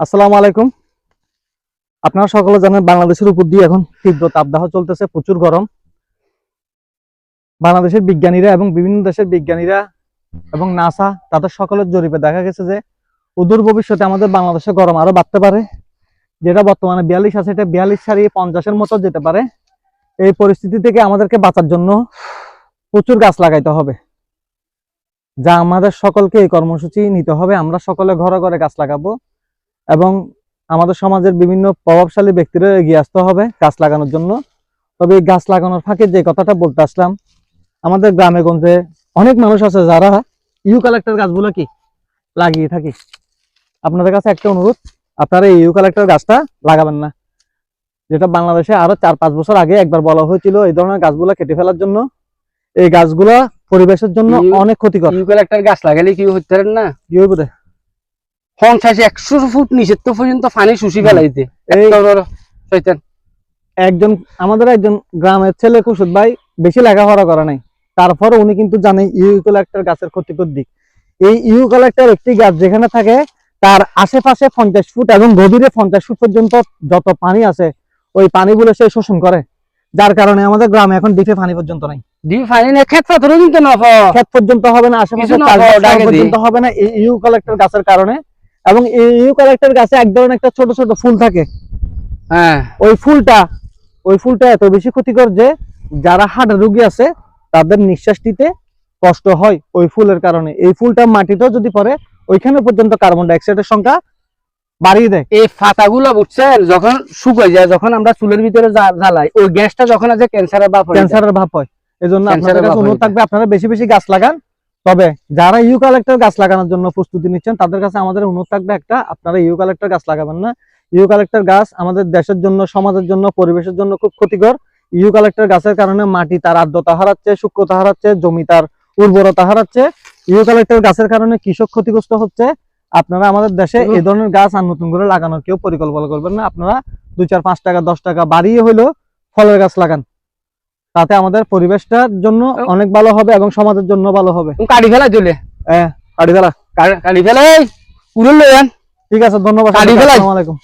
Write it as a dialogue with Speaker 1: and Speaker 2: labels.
Speaker 1: আসসালামু আলাইকুম। আপনারা সকলে জানেন বাংলাদেশের উপর দিয়ে এখন তীব্র তাপদাহ চলতেছে, প্রচুর গরম। বাংলাদেশের বিজ্ঞানীরা এবং বিভিন্ন দেশের বিজ্ঞানীরা এবং নাসা, তাদের সকলের জরিপে দেখা গেছে যে অদূর ভবিষ্যতে আমাদের বাংলাদেশে গরম আরও বাড়তে পারে। যেটা বর্তমানে বিয়াল্লিশ আছে, এটা বিয়াল্লিশ ছাড়িয়ে পঞ্চাশের মতো যেতে পারে। এই পরিস্থিতি থেকে আমাদেরকে বাঁচার জন্য প্রচুর গাছ লাগাইতে হবে। যা আমাদের সকলকে এই কর্মসূচি নিতে হবে। আমরা সকলে ঘরে ঘরে গাছ লাগাবো। এবং আমাদের সমাজের বিভিন্ন প্রভাবশালী ব্যক্তিরা এগিয়ে আসতে হবে গাছ লাগানোর জন্য। তবে এই গাছ লাগানোর ফাঁকে যে কথাটা বলতে আসলাম আমাদের গ্রামে গঞ্জে অনেক মানুষ আছে যারা ইউ কালেক্টর গাছগুলো কি লাগিয়ে থাকি। আপনাদের কাছে একটা অনুরোধ আপনারা এই ইউ কালেক্টর গাছটা লাগাবেন না। যেটা বাংলাদেশে আরও চার পাঁচ বছর আগে একবার বলা হয়েছিল এই ধরনের গাছগুলো কেটে ফেলার জন্য। এই গাছগুলা পরিবেশের জন্য অনেক ক্ষতিকর।
Speaker 2: ইউক্যালিপ্টার গাছ লাগালে কি হতে না?
Speaker 1: কি হইব?
Speaker 2: পঞ্চাশ একশো ফুট নিচের তো পর্যন্ত পানি শুষি ফেলাইতে।
Speaker 1: একজন আমাদের একজন গ্রামের ছেলে কুসুদ ভাই বেশি লেখাপড়া করে নাই। তারপরে উনি কিন্তু জানে গাছের ক্ষতিকর দিক। এই একটি গাছ যেখানে থাকে তার আশেপাশে পঞ্চাশ ফুট এবং গভীরে পঞ্চাশ ফুট পর্যন্ত যত পানি আছে ওই পানিগুলো সে শোষণ করে। যার কারণে আমাদের গ্রামে এখন ডিপে পানি পর্যন্ত নাই।
Speaker 2: দি পানি না
Speaker 1: ক্ষেত পর্যন্ত হবে না আশেপাশে পর্যন্ত হবে না। এই ইউকালেক্টর গাছের কারণে এবং এই গাছে এক ধরনের একটা ছোট ছোট ফুল থাকে।
Speaker 2: হ্যাঁ।
Speaker 1: ওই ফুলটা ওই ফুলটা এত বেশি ক্ষতিকর যে যারা হার্টের রোগী আছে তাদের নিঃশ্বাস নিতে কষ্ট হয় ওই ফুলের কারণে। এই ফুলটা মাটিতেও যদি পড়ে ওইখানে পর্যন্ত কার্বন ডাইঅক্সাইডের সংখ্যা বাড়িয়ে দেয়।
Speaker 2: এই পাতাগুলো বুঝছেন যখন শুকায় যায় যখন আমরা চুলের ভিতরে জ্বালাই ওই গ্যাসটা যখন আছে ক্যান্সারের বা
Speaker 1: ক্যান্সারের ভাব হয়। এই জন্য আপনাদের কাছে অনুরোধ থাকবে আপনারা বেশি বেশি গাছ লাগান তবে যারা ইউকালেক্টর গাছ লাগানোর জন্য প্রস্তুতি নিচ্ছেন, তাদের কাছে আমাদের অনুরোধ থাকবে একটা, আপনারা ইউকালেক্টর গাছ লাগাবেন না। ইউকালেক্টর গাছ আমাদের দেশের জন্য, সমাজের জন্য, পরিবেশের জন্য খুব ক্ষতিকর। ইউকালেক্টর গাছের কারণে মাটি তার আর্দ্রতা হারাচ্ছে, সূক্ষ্মতা হারাচ্ছে, জমি তার উর্বরতা হারাচ্ছে। ইউকালেক্টর গাছের কারণে কৃষক ক্ষতিগ্রস্ত হচ্ছে। আপনারা আমাদের দেশে এই ধরনের গাছ আর নতুন করে লাগানোর কেউ পরিকল্পনা করবেন না। আপনারা দুই চার পাঁচ টাকা, দশ টাকা বাড়িয়ে হলেও ফলের গাছ লাগান। তাতে আমাদের পরিবেশটার জন্য অনেক ভালো হবে এবং সমাজের জন্য ভালো হবে।
Speaker 2: কাড়ি ফেলা চলে?
Speaker 1: হ্যাঁ কাড়ি ফেলা।
Speaker 2: কাড়ি ফেলাই পুরো
Speaker 1: ঠিক আছে ধন্যবাদ। আসসালামু আলাইকুম।